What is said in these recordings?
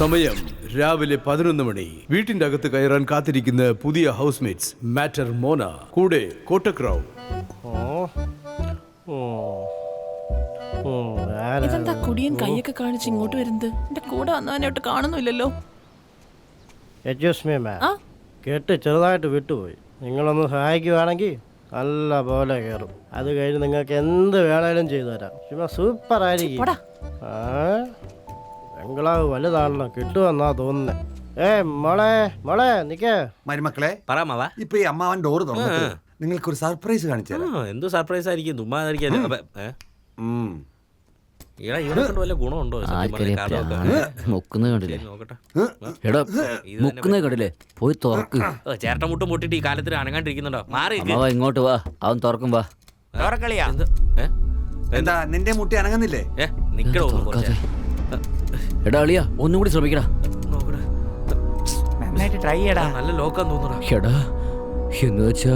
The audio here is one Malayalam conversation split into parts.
സമയം രാവിലെ പതിനൊന്ന് മണി. വീട്ടിന്റെ അകത്ത് കയറാൻ കാത്തിരിക്കുന്ന പുതിയ ഹൗസ്മേറ്റ്സ് മാറ്റർ മോന കൂടെ കോട്ടക്രാവ്. ഓ ഓ ഓ ആരാ ഇതെന്താ കുടിയൻ കൈയൊക്കെ കാണിച്ച് ഇങ്ങോട്ട് വരുന്നത്? എന്റെ കൂടെ വന്നവനോട്ട് കാണുന്നില്ലല്ലോ കേട്ട് ചെറുതായിട്ട് വിട്ടുപോയി. നിങ്ങളൊന്ന് സഹായിക്കുവാണെങ്കിൽ നല്ല പോലെ കയറും. അത് കഴിഞ്ഞ് നിങ്ങൾക്ക് എന്ത് വേണേലും ചെയ്തു തരാം ചുമ്മാ സൂപ്പർ ആയിരിക്കും. പോടാ ആ? ബംഗ്ലാവ് വലുതാണല്ലോ കിട്ടുമെന്നാ തോന്നുന്നേ. ഏ മോളെ മോളെ നിക്കേ. മരുമക്കളെ മാവാ. ഇപ്പൊ ഈ അമ്മാവൻ ഡോറ് തുറന്നിട്ട് നിങ്ങൾക്കൊരു സർപ്രൈസ് കാണിച്ചു തരാം. എന്ത് സർപ്രൈസ് ആയിരിക്കും? തുമ്മാതിരിക്കാൻ ഉം. ഈടാ ഇവിടെ കൊണ്ട് വല്ല ഗുണമുണ്ടോ? സത്യം. മുക്കുന്നത് കണ്ടില്ലേ? എടാ മുക്കുന്നത് കണ്ടില്ലേ? പോയി തുറക്ക്. ഓ, ചേട്ടൻ മുട്ടും മുട്ടിട്ട് ഈ കാലത്തിൽ അനങ്ങാണ്ടിരിക്കുന്നുണ്ടോ? മാറി നിക്ക്. അമ്മാവ ഇങ്ങോട്ട് വാ. അവൻ തുറക്കും വാ. തുറക്കളിയാ. എന്ത്? ഏ? എന്താ? നിന്റെ മുട്ടി അനങ്ങുന്നില്ലേ? ഏ, നിക്കടോ ഒന്ന് കുറച്ച്. എടാ അളിയാ ഒന്നും കൂടി ശ്രമിക്കടാ. നോക്കട്ടെ. ട്രൈ ചെയ്യടാ. നല്ല ലോക്കാൻ തോന്നുടാ എടാ. എന്ന് വെച്ചാ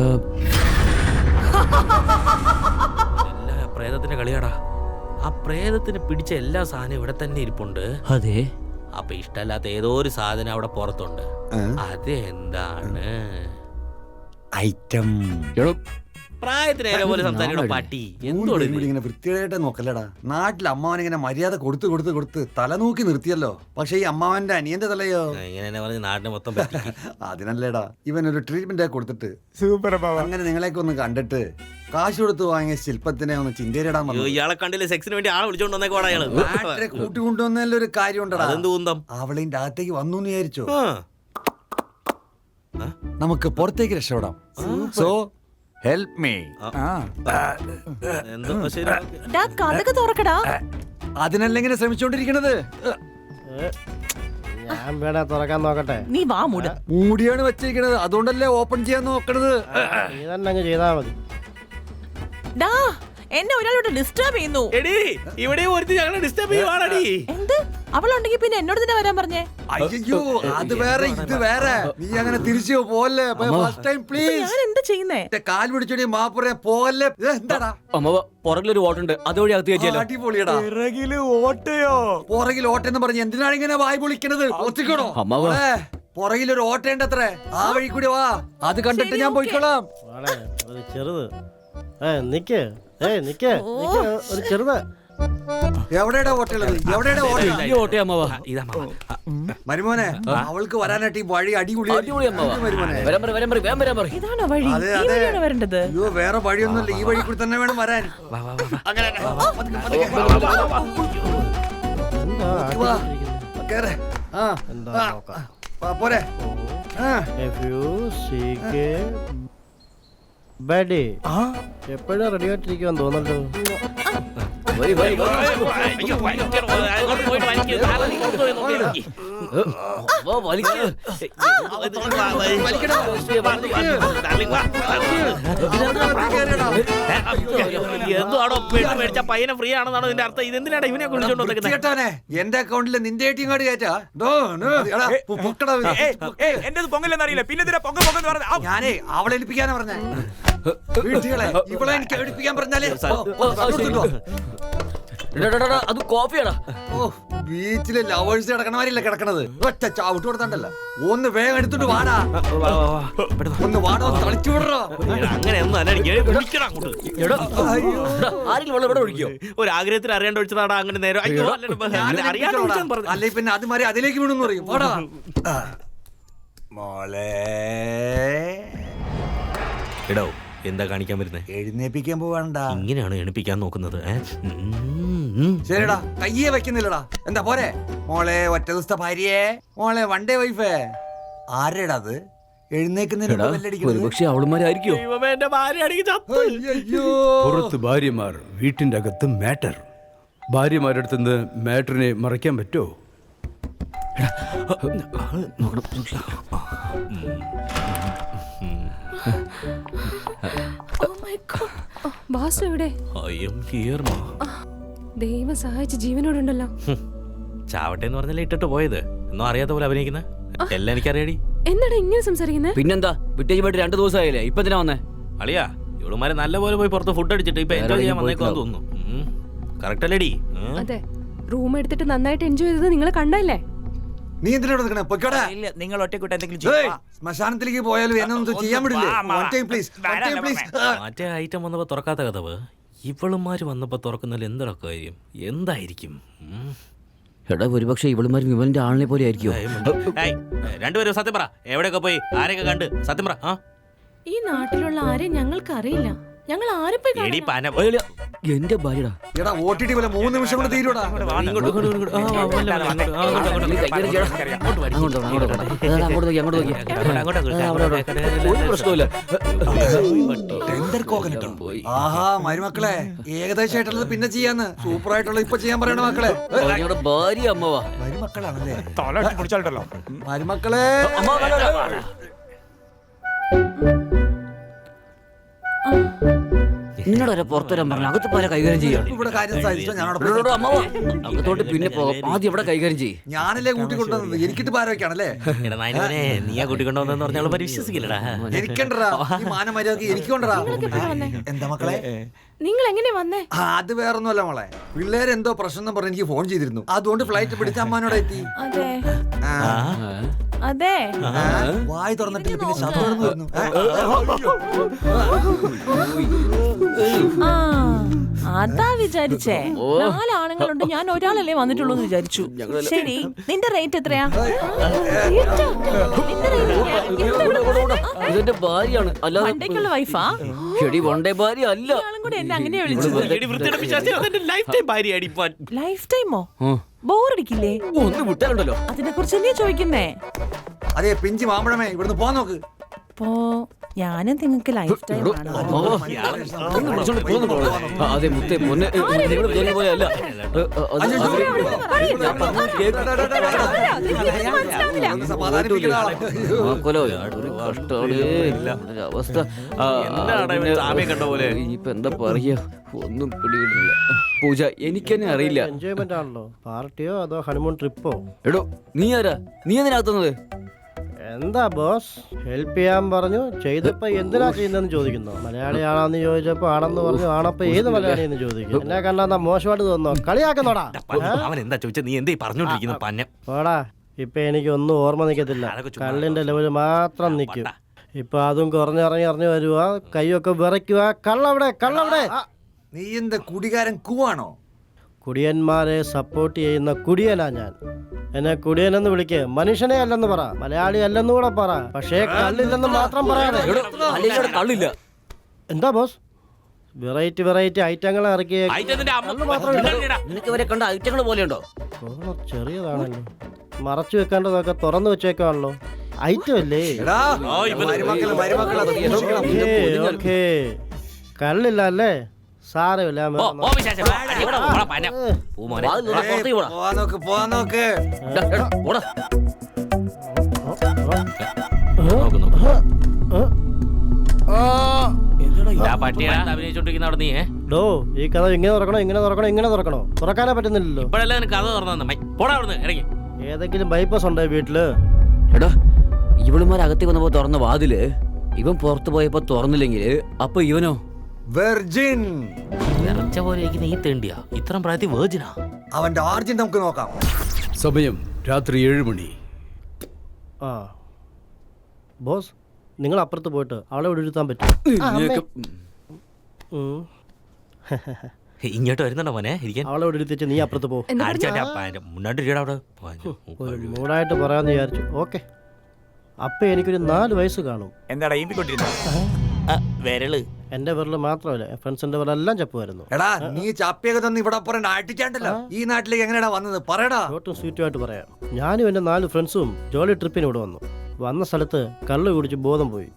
എല്ലാ പ്രേതത്തിന്റെ കളിയാടാ. ആ പ്രേതത്തിന് പിടിച്ച എല്ലാ സാധനവും ഇവിടെ തന്നെ ഇരിപ്പുണ്ട്. അതെ. അപ്പൊ ഇഷ്ടമല്ലാത്ത ഏതോ ഒരു സാധനം അവിടെ പുറത്തുണ്ട്. അതെന്താണ്? ഐറ്റം. എടോ പ്രായത്തിന് ഏറെ പോലെ സംസാരിക്കണ പട്ടി? എന്തോട്? ഇങ്ങനെ വൃത്തിയായിട്ട് നോക്കല്ലടാ. നാട്ടിൽ അമ്മാവൻ ഇങ്ങനെ മര്യാദ കൊടുത്ത് കൊടുത്ത് കൊടുത്ത് തല നോക്കി നിർത്തിയല്ലോ. പക്ഷെ ഈ അമ്മാവന്റെ അനിയന്റെ തലയോ? ഇങ്ങനെ പറഞ്ഞ് നാടിനെ മൊത്തം പറ്റിക്ക്. അതിനല്ലേടാ. ഇവൻ ഒരു ട്രീറ്റ്മെന്റ് കൊടുത്തിട്ട് സൂപ്പർ അങ്ങനെ നിങ്ങളെയൊക്കെ ഒന്ന് കണ്ടിട്ട് കാശ് കൊടുത്ത് വാങ്ങിയ ശില്പത്തിനെ ഒന്ന് ചിന്തയിലിടാൻ അയ്യോ, ഇയാളെ കണ്ടില്ല? സെക്സിന് വേണ്ടി ആളെ വിളിച്ചോണ്ട് വന്നേക്കോടാ അയാൾ കൂട്ടി കൊണ്ടുവന്നതിൽ ഒരു കാര്യം ഉണ്ടടാ അതെന്ത് കുന്തം? അവളിന്റെ അകത്തേക്ക് വന്നു വിചാരിച്ചു. നമുക്ക് പുറത്തേക്ക് രക്ഷപ്പെടാം. സോ ഹെൽപ്പ് മീ എന്തോ ശരി ഓക്കേ. ഡാ കഥക തുറക്കടാ. അതിനല്ലെങ്ങനെ ശ്രമിച്ചോണ്ടിരിക്കണത്? ഏ, ഞാൻ വേണേ തുറക്കാൻ നോക്കട്ടെ. നീ വാ മൂട്. മൂടിയാണ് വെച്ചിരിക്കണത്. അതുകൊണ്ടല്ലേ ഓപ്പൺ ചെയ്യാൻ നോക്കണത്? നീ തന്നെ അങ്ങ് ചെയ്താ മതി. ഡാ എന്നെ ഒരാളോട് ഡിസ്റ്റർബ് ചെയ്യുന്നു. എടീ ഇവിടെ ഒരുത്തി ഞങ്ങളെ ഡിസ്റ്റർബ് ചെയ്യുവാണടി. എന്ത്? അവളുണ്ടെങ്കിൽ പിന്നെ എന്നോട് തന്നെ വരാൻ പറഞ്ഞേ? അയ്യോ അത് വേറെ ഇത് വേറെ. നീ അങ്ങനെ തിരിച്ചു പോവല്ലേ ഫസ്റ്റ് ടൈം പ്ലീസ് ഞാൻ എന്താ ചെയ്യുന്നേ? കാൽ പിടിച്ചോടി മാപ്പുറ പോവല്ലേ ഇത് എന്താടാ? ഒരു പുറകിലൊരു ഓട്ടുണ്ട് അതുവഴി അകത്ത് കയറ്റിയല്ലോ അടിപൊളിയടാ. പിറകിൽ ഓട്ടയോ? പുറകിൽ ഓട്ടെന്ന് പറഞ്ഞ് എന്തിനാണ് ഇങ്ങനെ വായി പൊളിക്കണത്? ഒത്തിക്കണോ? അമ്മ പുറകിൽ ഒരു ഓട്ടയുണ്ട് അത്രേ ആ വഴി കൂടി വാ. അത് കണ്ടിട്ട് ഞാൻ. പോയിക്കോളാം. ചെറുത്. ഏ നിക്ക്. ഏ നിക്ക്. നിക്ക് ഒരു ചെറുത്. ഈ ഓട്ടേ അമ്മാവ മരുമോനെ അവൾക്ക് വരാനായിട്ട് ഈ വഴി അടിപൊളി അടിപൊളി അമ്മാവ. മരുമോനെ. വരാൻ പറ വരാൻ പറ വേഗം വരാൻ പറ ഇതാണോ വഴി? അതെ, ഈ അതെ. വഴിയാണോ വരേണ്ടത്. അയ്യോ വേറെ വഴിയൊന്നുമില്ല. ഈ വഴി കൂടി തന്നെ വേണം വരാൻ. വാ, വാ. അങ്ങനെ തന്നെ. പതുക്കെ, പതുക്കെ. വാ. കേറ്. ആ. പോരെ. ആ. If you seek a buddy. എപ്പോഴും റെഡി ആയിട്ടിരിക്കുവാൻ തോന്നല്ലോ. എന്തുവാടോ പെണ്ണ് മേടിച്ച പയ്യനെ ഫ്രീ ആണെന്നാണോ ഇതിന്റെ അർത്ഥം ഇതെന്തിനാണ് ഇവനെ വന്നേക്കുന്നത് വൃത്തികെട്ടവനെ, എന്റെ അക്കൗണ്ടിൽ നിന്റെ ഏറ്റവും കാർഡ് കയറ്റാ. എന്റെ പൊങ്ങലെന്നറിയില്ല പിന്നെ പൊങ്ങൽ പൊങ്ങ പൊങ്ങന്ന് പറഞ്ഞ ഞാനേ അവളെ ഏൽപ്പിക്കാനാ പറഞ്ഞേ ഇവളെ എനിക്ക് പറഞ്ഞാലേ? അത് കോഫിയാടാ. ഓ ബീച്ചിലെ ലവേഴ്സ് കിടക്കണമാരില്ല കിടക്കണത്? ഒറ്റ ചവിട്ട് കൊടുത്തണ്ടല്ല. ഒന്ന് വേഗം എടുത്തിട്ട് വാടാ. ഒന്ന് വാടോ തളിച്ചു വിടറോ. ഒരു ആഗ്രഹത്തിൽ അറിയാണ്ട് ഒഴിച്ചതാടാ അങ്ങനെ നേരം. അല്ല, പിന്നെ അത് മാറി അതിലേക്ക് വീണെന്ന് പറയും. വാടാ. മോളേ. എടോ എന്താ കാണിക്കാൻ വരുന്നത് എഴുന്നേപ്പിക്കാൻ പോവാണ്ട. ഇങ്ങനെയാണ് എണിപ്പിക്കാൻ നോക്കുന്നത് ഏ? ഉം, ഉം. ശരിടാ കയ്യേ വെക്കുന്നില്ലടാ. എന്താ പോരെ? മോളെ ഒറ്റ ദിവസത്തെ ഭാര്യയെ. മോളെ വൺ ഡേ വൈഫേ ആരെടാ അത്? എഴുന്നേക്കുന്നതിന് മുമ്പ് ബെല്ലടിക്കുന്നത്? ഒരുപക്ഷെ അവളുമാരായിരിക്കോ അയ്യയ്യോ. പുറത്ത് ഭാര്യമാർ വീട്ടിന്റെ അകത്ത് മാറ്റർ. ഭാര്യമാരുടെ അടുത്ത് നിന്ന് മാറ്ററിനെ മറയ്ക്കാൻ പറ്റുമോ? ബാസു എവിടെ? I am here, ma. ദൈവം സഹായിച്ച് ജീവനോടുണ്ടല്ലോ. ചാവട്ടെ എന്ന് പറഞ്ഞല്ലേ ഇട്ടിട്ട് പോയത്? ഒന്നും അറിയാത്ത പോലെ അഭിനയിക്കുന്ന. എല്ലാം എനിക്കറിയാടി. എന്താണ് ഇങ്ങനെ സംസാരിക്കുന്നത് പിന്നെന്താ? വിട്ടേജ് പോയിട്ട് രണ്ടു ദിവസമായില്ലേ? ഇപ്പൊ എന്തിനാ വന്നേ? അളിയാ ഇവളുമാരെ നല്ലപോലെ പോയി പുറത്ത് ഫുഡ് അടിച്ചിട്ട് ഇപ്പൊ എൻജോയ് ചെയ്യാൻ വന്നേക്കാന്ന് തോന്നുന്നു. കറക്റ്റ് അല്ലേടി? അതെ റൂം എടുത്തിട്ട് നന്നായിട്ട് എൻജോയ് ചെയ്തത് നിങ്ങൾ കണ്ടല്ലേ നീ എന്തിനാ ഇവിടെ നിൽക്കണേ പൊയ്ക്കോടാ ഇല്ല നിങ്ങൾ ഒറ്റക്കൂട്ട് എന്തെങ്കിലും ഏയ്. ശ്മശാനത്തിലേക്ക് പോയാലും എന്നെ ഒന്നും ചെയ്യാൻ വിടില്ലേ വാ, അമ്മ. One time, please. One time, ധാരാളം please. അമ്മ. ആ. മറ്റേ ഐറ്റം വന്നപ്പോ തുറക്കാത്ത കഥവ് ഇവളുമാര് വന്നപ്പോ തുറക്കുന്നതിൽ എന്തൊക്കെ കാര്യം എന്തായിരിക്കും ഉം. എടാ ഒരുപക്ഷെ ഇവളുമാരും ഇവന്റെ ആളിനെ പോലെ ആയിരിക്കുമോ ഏയ്, രണ്ടുപേരും സത്യം പറ എവിടെയൊക്കെ പോയി ആരെയൊക്കെ കണ്ട് സത്യം പറ ആ ഈ നാട്ടിലുള്ള ആരെയും ഞങ്ങൾക്ക് അറിയില്ല ഞങ്ങൾ ആരെ പോയി എടി കാണാനാ? പന എന്റെ ഭാര്യടാ എടാ പോലെ മൂന്ന് നിമിഷം കൊണ്ട് തീരൂടാ ഇങ്ങോട്ട്, ഇങ്ങോട്ട്, ഇങ്ങോട്ട്. ആ, ആ, വല്ല, വല്ല, ഇങ്ങോട്ട്. ആ, അങ്ങോട്ട്, അങ്ങോട്ട്. അങ്ങോട്ട് വാ, അങ്ങോട്ട് വാ. എടാ, അങ്ങോട്ട് നോക്കി അങ്ങോട്ട് നോക്കി അങ്ങോട്ട്, അങ്ങോട്ട്, അങ്ങോട്ട്. അവിടെ, അവിടെ. ഒരു പ്രശ്നവുമില്ല ടെൻഡർ കോക്കനട്ടോ ആഹാ മരുമക്കളെ ഏകദേശമായിട്ടുള്ളത് പിന്നെ ചെയ്യാന്ന് സൂപ്പർ ആയിട്ടുള്ളത് ഇപ്പൊ ചെയ്യാൻ പറയണ മക്കളെ ഏ, ഞങ്ങളുടെ ഭാര്യ അമ്മവാ മരുമക്കളാണല്ലേ തല പിടിച്ചാലോ മരുമക്കളെ നിന്നോട് വരെ പുറത്തു വരാൻ പറഞ്ഞു അകത്ത് പോലെ കൈകാര്യം ചെയ്യാം. ഇവിടെ കാര്യം സാധിച്ചോ അകത്തോട്ട് പിന്നെ പോകാം. ആദ്യം ഇവിടെ കൈകാര്യം ചെയ്യ്. ഞാനല്ലേ കൂട്ടി കൊണ്ടുവന്നത് എനിക്കിട്ട് ഭാരമൊക്കെയാണല്ലേ എടാ നായനെ നീയാ കൂട്ടിക്കൊണ്ടുവന്നെന്ന് പറഞ്ഞാൽ അവർ വിശ്വസിക്കില്ലടാ ഈ മാനമര്യാദക്ക് എന്താ മക്കളെ? നിങ്ങൾ എങ്ങനെ വന്നേ? ആ, അത് വേറൊന്നുമല്ല മോളെ. പിള്ളേര് എന്തോ പ്രശ്നം എന്ന് പറഞ്ഞ് എനിക്ക് ഫോൺ ചെയ്തിരുന്നു. അതുകൊണ്ട് ഫ്ലൈറ്റ് പിടിച്ച് അമ്മാനോടെ എത്തി. അതെ. ആ, അതെ. വായി തുറന്നിട്ടില്ല പിന്നെ ശബ്ദം വരുന്നു ആ അതാ വിചാരിച്ചേ. നാലാണുങ്ങളുണ്ട്. ഞാൻ ഒരാളല്ലേ വന്നിട്ടുള്ളൂ എന്ന് വിചാരിച്ചു. ശരി നിന്റെ റേറ്റ് എത്രയാ? ഇതെന്റെ ഭാര്യയാണ്. അല്ലാതെ പണ്ടേക്കുള്ള വൈഫാ ചെടി വണ്ടേ ഭാര്യ അല്ല. കൂടെ എന്നെ അങ്ങനെയാ വിളിച്ചത്? എടി ലൈഫ് ടൈം ഭാര്യയാടി ഇപ്പൊ. ലൈഫ് ടൈമോ. ബോറടിക്കില്ലേ? ഒന്ന് വിട്ടാലുണ്ടല്ലോ. അതിനെ കുറിച്ച് തന്നെയാ ചോദിക്കുന്നേ? അതെ പിഞ്ചി മാമ്പഴമേ ഇവിടുന്ന് പോവാൻ നോക്ക്. അപ്പോ ഞാനും നിങ്ങൾക്ക് ലൈഫ് ടൈം ആണ് അതെ മുത്തേ മുന്നേ നിങ്ങൾ. അവസ്ഥ ആ, എന്താടാ ഇവൻ പിന്നെ, കണ്ട പോലെ? ഇനിയിപ്പോ എന്താ പറയാ ഒന്നും പിടികിട്ടില്ല പൂജ എനിക്കെന്നെ അറിയില്ല എൻജോയ്മെന്റ് ആണല്ലോ പാർട്ടിയോ അതോ ഹണിമൂൺ ട്രിപ്പോ എടോ നീ ആരാ നീ എന്തിനാക്കുന്നത് എന്താ ബോസ്? ഹെൽപ്പ് ചെയ്യാൻ പറഞ്ഞു. ചെയ്തപ്പോ എന്തിനാ ചെയ്യുന്നതെന്ന് ചോദിക്കുന്നു. മലയാളിയാണെന്ന് ചോദിച്ചപ്പോ ആണെന്ന് പറഞ്ഞു ആണപ്പോ ഏത് മലയാളിയെന്ന് ചോദിക്കും എന്നെ കണ്ടാ മോശമായിട്ട് തോന്നോ കളിയാക്കുന്നോടാ. അവൻ എന്താ ചോദിച്ചത് നീ എന്തേ പറഞ്ഞോണ്ടിരിക്കുന്ന പന്ന പോടാ. ഇപ്പൊ എനിക്ക് ഒന്നും ഓർമ്മ നിക്കത്തില്ല. കള്ളിന്റെ ലെവൽ മാത്രം നിക്കും. ഇപ്പൊ അതും കുറഞ്ഞിറങ്ങി ഇറങ്ങി വരുക കൈയൊക്കെ വിറയ്ക്കുക കള്ളവിടെ കള്ളവിടെ. നീ എന്താ കുടികാരൻ കൂവാണോ? കുടിയന്മാരെ സപ്പോർട്ട് ചെയ്യുന്ന കുടിയനാ ഞാൻ. എന്നെ കുടിയനെന്ന് വിളിക്ക്. മനുഷ്യനെ അല്ലെന്ന് പറ. മലയാളി അല്ലെന്ന് കൂടെ പറ. പക്ഷേ കള്ളില്ലെന്ന് മാത്രം പറയാതെ. കള്ളില്ല. എന്താ ബോസ് വെറൈറ്റി വെറൈറ്റി ഐറ്റങ്ങൾ ഇറക്കി ഐറ്റത്തിന്റെ അമ്മ കള്ള് മാത്രമില്ല. നിനക്ക് ഇവരെ കണ്ട ഐറ്റങ്ങൾ പോലെയുണ്ടോ? കോളർ ചെറിയതാണല്ലോ. മറച്ചു വെക്കേണ്ടതൊക്കെ തുറന്നു വെച്ചേക്കാണല്ലോ ഐറ്റം അല്ലേ? എടാ ഓ, ഇവൻ- മരുമക്കൾ മരുമക്കൾ അത് സൂക്ഷിക്കണം. ഓക്കേ, ഓക്കേ കള്ളില്ല അല്ലേ? സാരമില്ല ഞാൻ ഓ, വേറെ ഓ, വിശേഷം. പോ, അടി, ഇവിടെ പോ, പോടാ, പന്ന. പോ, മോനെ. വാതിൽ തുറന്ന് ഏയ്, പുറത്തേക്ക് പോടാ. പോവാൻ നോക്ക് പോവാൻ നോക്ക്. ഡാ, എടാ, പോടാ. നോക്ക്, നോക്ക്. ഇതാ? പട്ടിയാ. അഭിനയിച്ചോണ്ടിരിക്കുന്ന അവിടെ നീ ഏ? ഡോ ഈ കഥ ഇങ്ങനെ തുറക്കണോ ഇങ്ങനെ തുറക്കണോ ഇങ്ങനെ തുറക്കണോ. തുറക്കാനേ പറ്റുന്നില്ലല്ലോ. ഇപ്പോഴല്ലേ നിനക്ക് കഥ തുറന്നു പോടാ അവിടുന്ന് ഇറങ്ങി. ഏതെങ്കിലും ബൈപ്പാസ് ഉണ്ടോ വീട്ടിൽ? എടാ ഇവളുമാർ അകത്തേക്ക് വന്നപ്പോ തുറന്ന വാതിൽ ഇവൻ പുറത്തു പോയപ്പോ തുറന്നില്ലെങ്കിൽ അപ്പൊ ഇവനോ? വെർജിൻ വിറച്ച പോലെ ഇരിക്കുന്ന ഈ തേണ്ടിയാ. ഇത്ര പ്രായത്തിൽ വേർജിനാ അവന്റെ ആർജിൻ നമുക്ക് നോക്കാം. സമയം രാത്രി ഏഴ് മണി. ആ. ബോസ് നിങ്ങൾ അപ്പുറത്ത് പോയിട്ട് അവളെ ഇവിടെ ഇരുത്താൻ പറ്റും ഉം. ഇങ്ങോട്ട് വരുന്നുണ്ടോ മോനെ? ഇരിക്കാൻ. അവളെ ഇവിടെ ഇരുത്തിച്ച് നീ അപ്പുറത്ത് പോ. അടിച്ചാട്ടെ മുന്നോട്ട് ഇരിക്കടാ അവിടെ. ഒരു മൂടായിട്ട് പറയാന്ന് വിചാരിച്ചു. ഓക്കെ. അപ്പൊ എനിക്കൊരു നാല് വയസ്സ് കാണും. എന്താടാ ഈമ്പിക്കൊണ്ടിരുന്നത് വിരൾ. എന്റെ വിരൾ മാത്രമല്ല ഫ്രണ്ട്സിന്റെ വിരലെല്ലാം ചപ്പുമായിരുന്നു. എടാ നീ ചാപ്പിയൊക്കെ തന്ന് ഇവിടെ അടിച്ചാണ്ടല്ലോ ഈ നാട്ടിലേക്ക് എങ്ങനെയാ വന്നത്? പറയടാ. ഷോർട്ടും സ്വീറ്റുമായിട്ട് പറയാം. ഞാനും എന്റെ നാല് ഫ്രണ്ട്സും ജോളി ട്രിപ്പിന് ഇവിടെ വന്നു. വന്ന സ്ഥലത്ത് കള്ളു കുടിച്ച് ബോധം പോയി.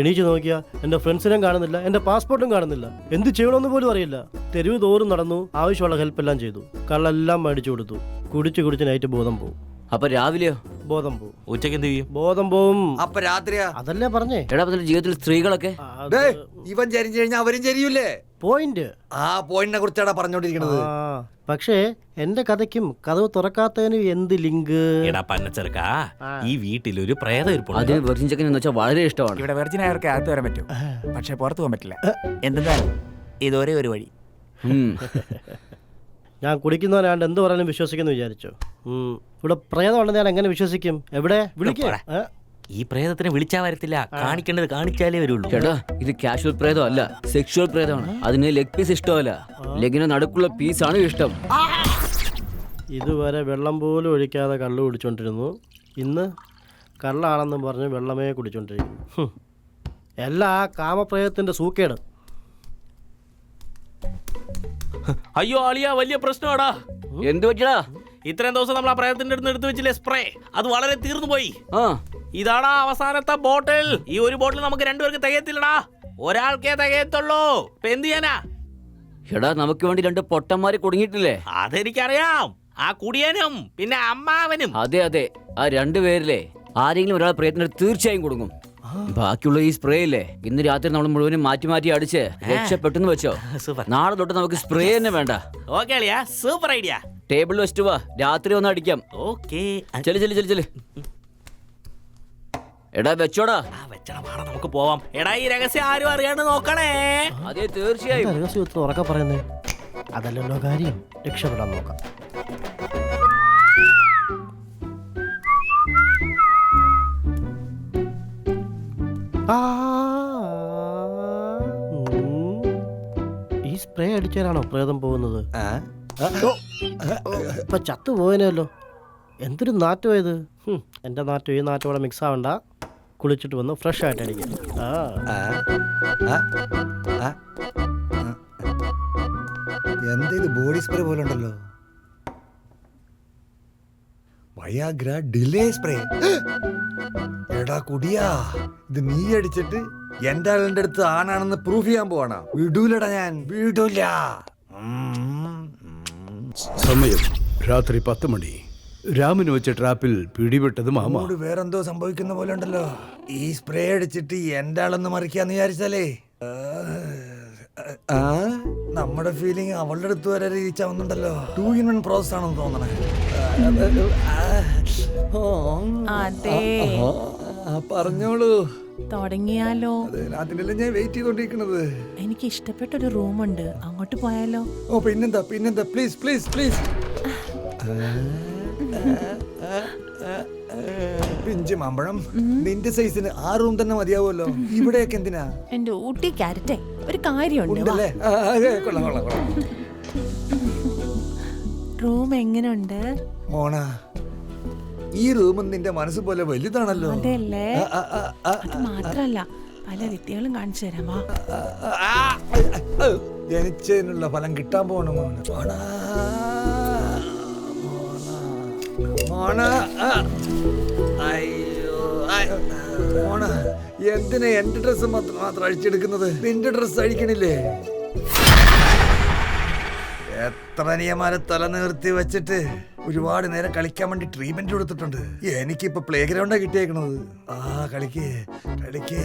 എണീച്ച് നോക്കിയാ എന്റെ ഫ്രണ്ട്സിനെയും കാണുന്നില്ല എന്റെ പാസ്പോർട്ടും കാണുന്നില്ല. എന്ത് ചെയ്യണമെന്ന് പോലും അറിയില്ല. തെരുവ് തോറും നടന്നു ആവശ്യമുള്ള ഹെൽപ്പ് എല്ലാം ചെയ്തു. കള്ളെല്ലാം മേടിച്ചു കൊടുത്തു. കുടിച്ച് കുടിച്ച് നൈറ്റ് ബോധം പോകും അപ്പൊ രാവിലെയോ? ബോധം പോവും. ഉച്ചയ്ക്ക് എന്ത് ചെയ്യും? ബോധം പോവും. അപ്പൊ രാത്രിയാ? അതല്ലേ പറഞ്ഞേ? എടാ അപ്പൊ നിന്റെ ജീവിതത്തിൽ സ്ത്രീകളൊക്കെ ദേ, ഇവൻ ചരിഞ്ഞു കഴിഞ്ഞാൽ അവരും ചരിയൂലേ പോയിന്റ്. ആ പോയിന്റിനെ കുറിച്ചാണ് പറഞ്ഞോണ്ടിരിക്കണത്. ആ പക്ഷേ എന്റെ കഥയ്ക്കും കഥവ് തുറക്കാത്തതിനും എന്ത് ലിങ്ക്? എടാ പന്നച്ചെറുക്ക ഈ വീട്ടിൽ ഒരു പ്രേത ഇരിപ്പുണ്ട്. അതിന് വെർജിൻ ചെക്കൻ എന്ന് വെച്ചാൽ വളരെ ഇഷ്ടമാണ്. ഇവിടെ വെർജിൻ ആയവർക്ക് അകത്ത് വരാൻ പറ്റും. പക്ഷെ പുറത്തു പോകാൻ പറ്റില്ല. എന്തെന്നാൽ ഇതൊരേ ഒരു വഴി. ഉം. ഞാൻ കുടിക്കുന്നവനാണ്ട് എന്ത് പറയാനും വിശ്വസിക്കുന്നു വിചാരിച്ചു. ഇവിടെ പ്രേതമുണ്ടെന്ന് ഞാൻ എങ്ങനെ വിശ്വസിക്കും? എവിടെ? വിളിക്കേ. ഈ പ്രേതത്തിനെ വിളിച്ചാ വരത്തില്ല. കാണിക്കേണ്ടത് കാണിച്ചാലേ വരുള്ളൂ. ചേട്ടാ ഇത് കാഷ്വൽ പ്രേതം അല്ല സെക്ഷുവൽ പ്രേതമാണ്. അതിന് ലെഗ് പീസ് ഇഷ്ടമല്ല. ലെഗിന് നടുക്കുള്ള പീസാണ് ഇഷ്ടം. ഇതുവരെ വെള്ളം പോലും ഒഴിക്കാതെ കള്ളു കുടിച്ചോണ്ടിരുന്നു. ഇന്ന് കള്ളാണെന്നും പറഞ്ഞ് വെള്ളമേ കുടിച്ചോണ്ടിരിക്കുന്നു. എല്ലാ കാമപ്രേതത്തിന്റെ സൂക്കേട്. അയ്യോ ആളിയാ വലിയ പ്രശ്നമാടാ. എന്ത് പറ്റടാ ഇത്രയും ദിവസം നമ്മൾ ആ പ്രേതത്തിന്റെ അടുത്ത് എടുത്തു വെച്ചില്ലേ സ്പ്രേ അത് വളരെ തീർന്നു പോയി. ആ. ഇതാടാ അവസാനത്തെ ബോട്ടിൽ ഈ ഒരു ബോട്ടിൽ നമുക്ക് രണ്ടുപേർക്ക് തികയത്തില്ലടാ. ഒരാൾക്കേ തികയത്തുള്ളൂ. ഇപ്പൊ എന്ത് ചെയ്യാനാ? എടാ നമുക്ക് വേണ്ടി രണ്ട് പൊട്ടന്മാര് കുടുങ്ങിയിട്ടില്ലേ? അതെനിക്കറിയാം. ആ കുടിയനും പിന്നെ അമ്മാവനും. അതെ അതെ. ആ രണ്ടുപേരിലെ ആരെങ്കിലും ഒരാൾ പ്രയത്നം തീർച്ചയായും കൊടുക്കും ബാക്കിയുള്ള ഈ സ്പ്രേ ഇല്ലേ? ഇന്ന് രാത്രി നമ്മൾ മുഴുവനും മാറ്റി മാറ്റി അടിച്ച് രക്ഷപ്പെട്ടെന്ന് വെച്ചോ. സൂപ്പർ. നാളെ തൊട്ട് നമുക്ക് സ്പ്രേ തന്നെ വേണ്ട. ഓക്കെ അളിയാ. Super idea. ടേബിളിൽ വെച്ചിട്ട് വാ. രാത്രി ഒന്ന് അടിക്കാം. ഓക്കെ. ചെൽ ചെൽ ചെൽ ചെൽ. എടാ വെച്ചോടാ. ആ വെച്ചടാ വാടാ നമുക്ക് പോവാം. എടാ ഈ രഹസ്യം ആരും അറിയാണ്ട് നോക്കണേ. അതെ തീർച്ചയായും. രഹസ്യം രഹസ്യം ഉറക്ക പറയുന്നേ? അതല്ലല്ലോ കാര്യം. രക്ഷപ്പെടാൻ നോക്കാം. ഈ സ്പ്രേ അടിച്ചാലാണോ പ്രേതം പോകുന്നത്? ആ? ഇപ്പൊ ചത്തു പോയനല്ലോ എന്തൊരു നാറ്റമായത് ഹും, എന്റെ നാറ്റം ഈ നാറ്റം കൂടെ മിക്സ് ആവണ്ട. കുളിച്ചിട്ട് വന്ന് ഫ്രഷ് ആയിട്ട് അടിക്കാം. ആ. ആ? ആ? ആ? എന്താ ബോഡി സ്പ്രേ പോലെ ഉണ്ടല്ലോ? വയാഗ്ര ഡിലേ സ്പ്രേ എടാ കുടിയാ ഇത് നീ അടിച്ചിട്ട് എന്റെ ആളിന്റെ അടുത്ത് ആണാണെന്ന് പ്രൂഫ് ചെയ്യാൻ പോവാണോ? വിടൂലടാ ഞാൻ. വിടൂല. സമയം രാത്രി പത്ത് മണി രാമന് വെച്ച ട്രാപ്പിൽ പിടിപെട്ടത് മാമ വേറെന്തോ സംഭവിക്കുന്ന പോലെ ഉണ്ടല്ലോ ഈ സ്പ്രേ അടിച്ചിട്ട് എന്റെ ആളൊന്ന് മറിക്കാന്ന് വിചാരിച്ചാലേ ആ, നമ്മുടെ ഫീലിംഗ് അവളുടെ അടുത്ത് വരെ റീച്ച് ആവുന്നുണ്ടല്ലോ ടു ഇൻ വൺ പ്രോസസ് ആണെന്ന് തോന്നണേ ആ, അതെ പറഞ്ഞോളൂ തുടങ്ങിയാലോ? അതിനെല്ലാം ഞാൻ വെയിറ്റ് ചെയ്തോണ്ടിരിക്കുന്നത്. എനിക്ക് ഇഷ്ടപ്പെട്ട ഒരു റൂം ഉണ്ട് അങ്ങോട്ട് പോയാലോ? ഓ പിന്നെന്താ പിന്നെന്താ? പ്ലീസ് പ്ലീസ് പ്ലീസ് പിഞ്ച് മാമ്പഴം. നിന്റെ സൈസിന് ആ റൂം തന്നെ മതിയാവുമല്ലോ. ഇവിടെയൊക്കെ എന്തിനാ? എന്റെ ഊട്ടി ക്യാരറ്റേ. ഒരു കാര്യമുണ്ട് കൊള്ളാം കൊള്ളാം കൊള്ളാം. റൂം എങ്ങനെയുണ്ട് മോണ ഈ റൂമും നിന്റെ മനസ്സ് പോലെ വലുതാണല്ലോ. അതെല്ലേ? അത് മാത്രല്ല പല വിദ്യകളും കാണിച്ചു തരാം വാ. ആ, ആ, ജനിച്ചതിനുള്ള ഫലം കിട്ടാൻ പോണ മോനെ. മോണ അയ്യോ. മോണ എന്തിനാ എന്റെ ഡ്രസ്സ് മാത്രം മാത്രം അഴിച്ചെടുക്കുന്നത്? നിന്റെ ഡ്രസ്സ് അഴിക്കണില്ലേ? എത്ര നിയമാരെ തല നിർത്തി വെച്ചിട്ട്? ഒരുപാട് നേരം കളിക്കാൻ വേണ്ടി ട്രീറ്റ്മെന്റ് കൊടുത്തിട്ടുണ്ട്. എനിക്കിപ്പോ പ്ലേ ഗ്രൗണ്ടാ കിട്ടിയേക്കണത്. ആ കളിക്കേ കളിക്കേ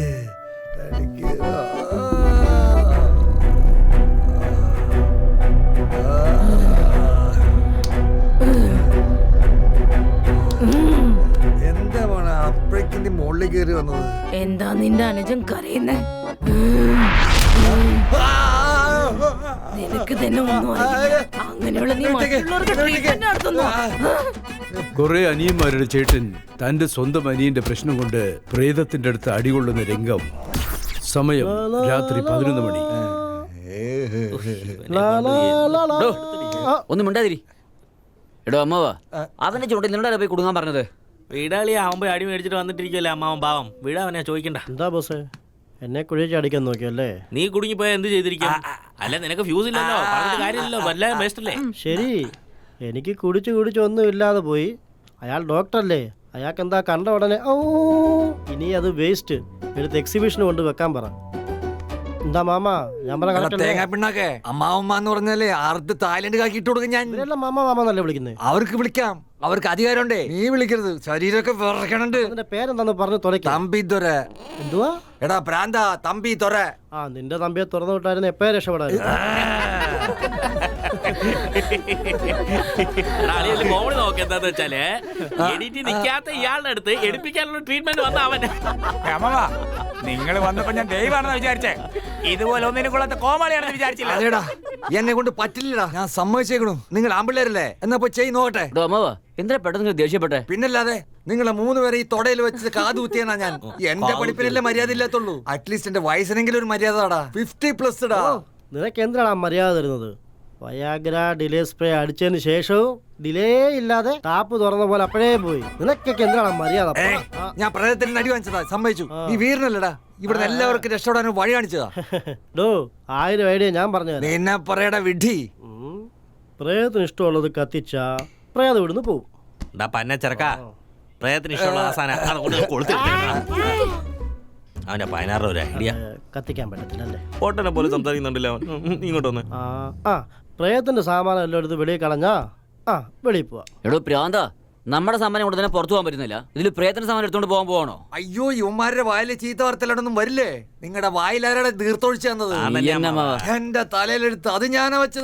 എന്താ മോണ അപ്പഴേക്കിന്റെ മുകളിൽ കയറി വന്നത്? എന്താ നിന്റെ അനുജൻ കരയുന്നേ? നിനക്ക് തന്നെ ഒന്നും അറിയില്ല. അങ്ങനെയുള്ള നീ മറ്റുള്ളവർക്ക് ട്രീറ്റ്മെന്റ് നടത്തുന്നു? കുറെ അനിയന്മാരുടെ ചേട്ടൻ തന്റെ സ്വന്തം അനിയന്റെ പ്രശ്നം കൊണ്ട് പ്രേതത്തിന്റെ അടുത്ത് അടികൊള്ളുന്ന രംഗം. സമയം രാത്രി പതിനൊന്ന് മണി. ഒന്നും മിണ്ടാതിരി. എടോ അമ്മാവാ അവന്റെ ചുണ്ടിൽ നിന്നോട് പോയി കുടുങ്ങാൻ പറഞ്ഞത്? വീടാളി ആവുമ്പോ അടി മേടിച്ചിട്ട് വന്നിട്ടിരിക്കുമല്ലേ അമ്മാവൻ പാവം? വീടാവനെ ചോദിക്കണ്ട. എന്താ ബോസേ? എന്നെ കുഴിച്ച് അടിക്കാൻ നോക്കിയല്ലേ? നീ കുടുങ്ങിപ്പോയാ എന്ത് ചെയ്തിരിക്കും? അല്ല നിനക്ക് ഫ്യൂസ് ഇല്ലല്ലോ. പറഞ്ഞിട്ട് കാര്യമില്ലല്ലോ. വല്ല ബെസ്റ്റല്ലേ ശരി. എനിക്ക് കുടിച്ച് കുടിച്ച് ഒന്നും ഇല്ലാതെ പോയി. അയാൾ ഡോക്ടറല്ലേ? അയാൾക്ക് എന്താ കണ്ട ഉടനെ ഓ ഇനി അത് വേസ്റ്റ് എടുത്ത് എക്സിബിഷന് കൊണ്ട് വെക്കാൻ പറ. എന്താ മാമ? ഞാൻ പറ എടാ, correct അല്ലേ? തേങ്ങാ പിണ്ണാക്കെ? അമ്മാവമ്മ എന്ന് പറഞ്ഞാലേ ആർത്ത് തായ്ലൻഡ് കാക്കി ഇട്ട് കൊടുക്കും ഞാൻ. മാമ മാമ എന്നല്ലേ വിളിക്കുന്നത് അവർക്ക് വിളിക്കാം. അവർക്ക് അധികാരമുണ്ടേ. നീ വിളിക്കരുത്. ശരീരമൊക്കെ വിറക്കണുണ്ട് പേരെന്താന്ന് പറഞ്ഞു തുറയ്ക്കാം തമ്പി എന്തുവാ? എടാ പ്രാന്ത തമ്പി തുറ. ആ നിന്റെ തമ്പിയെ തുറന്നു വിട്ടായിരുന്നു എപ്പേ രക്ഷപ്പെടാ കോമഡി നോക്കെന്താന്ന് വെച്ചാൽ എഡിറ്റ് നിക്കാത്ത ഇയാളുടെ അടുത്ത് എടുപ്പിക്കാനുള്ള ട്രീറ്റ്മെന്റ് വന്ന അവൻ രമവാ നിങ്ങൾ വന്നപ്പോ ഞാൻ ദൈവമാണെന്ന് വിചാരിച്ചേ. ഇതുപോലെ ഒന്നിനും കൊള്ളാത്ത കോമാളിയാണെന്ന് വിചാരിച്ചില്ല. അതേടാ എന്നെ കൊണ്ട് പറ്റില്ലടാ. ഞാൻ സമ്മതിച്ചേക്കണു. നിങ്ങൾ ആമ്പിള്ളേരല്ലേ? എന്നാ പോയി ചെയ് നോക്കട്ടെ. എന്തിനാ പെട്ടെന്ന് ദേഷ്യപ്പെട്ടെ? പിന്നല്ലാതെ നിങ്ങളെ മൂന്ന് പേരെ ഈ തൊടയിൽ വെച്ച് കാതുകുത്തിയെന്നാ ഞാൻ. എന്റെ പഠിപ്പിനല്ലേ മര്യാദ ഇല്ലാത്തുള്ളൂ. അറ്റ്ലീസ്റ്റ് എന്റെ വയസ്സിനെങ്കിലും ഒരു മര്യാദ ഫിഫ്റ്റി പ്ലസ് ഇടാ നിനക്ക് എന്തിനാണ് ആ മര്യാദ തരുന്നത്? വയാഗ്ര ഡിലേ സ്പ്രേ അടിച്ചതിന് ശേഷവും ഡിലേ ഇല്ലാതെ ടാപ്പ് തുറന്ന പോലെ അപ്പോഴേ പോയി. നിനക്കൊക്കെ എന്താണ് മര്യാദ? ഞാൻ പ്രേതത്തിന് അടി വാങ്ങിച്ചതാ. സമ്മതിച്ചു. നീ വീരനല്ലടാ. ഇവിടെ എല്ലാവർക്കും രക്ഷപ്പെടാൻ വഴി കാണിച്ചതാ. ഡോ ആയിരം ഐഡിയ ഞാൻ പറഞ്ഞു എന്നാ നിന്നെ പറയടാ വിഡി. പ്രേതത്തിന് ഇഷ്ടമുള്ളത് കത്തിച്ച പ്രേതം ഇവിടുന്ന് പോവും. പന്ന ചെറുക്ക. പ്രയത്നം ഇഷ്ടമുള്ള അതുകൊണ്ട് കൊളുത്തിരിക്കണം അവന്റെ പതിനാറ് ഒരു ഐഡിയ കത്തിക്കാൻ പറ്റത്തില്ലല്ലേ? ഓട്ടനെ പോലെ സംസാരിക്കുന്നുണ്ടല്ലോ അവൻ. ഉം, ഉം, ഇങ്ങോട്ട് വന്ന്. ആ ആ പ്രേതത്തിന്റെ സാമാനം എല്ലാം എടുത്ത് വെളിയിൽ കളഞ്ഞാ ആ വെളിയിൽ പോവാ. എടോ പ്രാന്ത നമ്മുടെ സാമാനം കൊണ്ട് തന്നെ പുറത്തു പോകാൻ പറ്റുന്നില്ല. ഇതിൽ പ്രേതന സാമാനം എടുത്തോണ്ട് പോകാൻ പോകണോ അയ്യോ യുവമാരുടെ വായിലെ ചീത്ത വർത്തലൊന്നും വരില്ലേ? നിങ്ങളുടെ വായിലാരുടെ തീർത്തൊഴിച്ചു തന്നത് ആ, എന്റെ തലയിലെടുത്ത് അത് ഞാനാ വെച്ചത്.